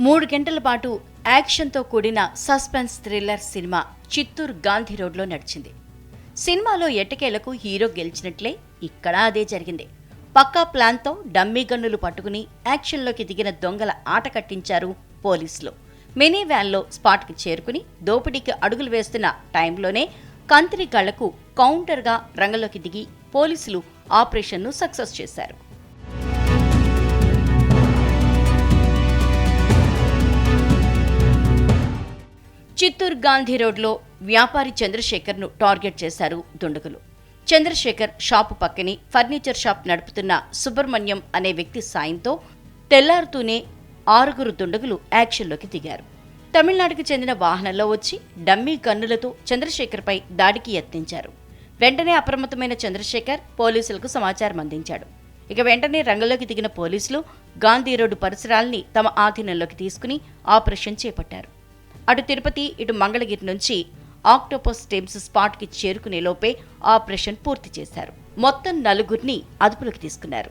మూడు గంటల పాటు యాక్షన్తో కూడిన suspense thriller cinema Chittoor Gandhi రోడ్లో నడిచింది. సినిమాలో ఎట్టకేలకు హీరో గెలిచినట్లే ఇక్కడ అదే జరిగింది. పక్కా ప్లాన్తో డమ్మీ గన్నులు పట్టుకుని యాక్షన్లోకి దిగిన దొంగల ఆట కట్టించారు పోలీసులు. మినీ వ్యాన్లో స్పాట్కి చేరుకుని దోపిడీకి అడుగులు వేస్తున్న టైంలోనే కంత్రి కళ్ళకు కౌంటర్గా రంగంలోకి దిగి పోలీసులు ఆపరేషన్ను సక్సెస్ చేశారు. చిత్తూరు గాంధీ రోడ్లో వ్యాపారి చంద్రశేఖర్ను టార్గెట్ చేశారు దుండగులు. చంద్రశేఖర్ షాపు పక్కనే ఫర్నిచర్ షాప్ నడుపుతున్న సుబ్రహ్మణ్యం అనే వ్యక్తి సాయంతో తెల్లారుతూనే ఆరుగురు దుండగులు యాక్షన్లోకి దిగారు. తమిళనాడుకు చెందిన వాహనంలో వచ్చి డమ్మీ గన్నులతో చంద్రశేఖర్పై దాడికి యత్నించారు. వెంటనే అప్రమత్తమైన చంద్రశేఖర్ పోలీసులకు సమాచారం అందించాడు. ఇక వెంటనే రంగంలోకి దిగిన పోలీసులు గాంధీ రోడ్డు పరిసరాల్ని తమ ఆధీనంలోకి తీసుకుని ఆపరేషన్ చేపట్టారు. అటు తిరుపతి ఇటు మంగళగిరి నుంచి ఆక్టోపస్ టీమ్స్ స్పాట్కి చేరుకునే లోపే ఆపరేషన్ పూర్తి చేశారు. మొత్తం నలుగురిని అదుపులోకి తీసుకున్నారు.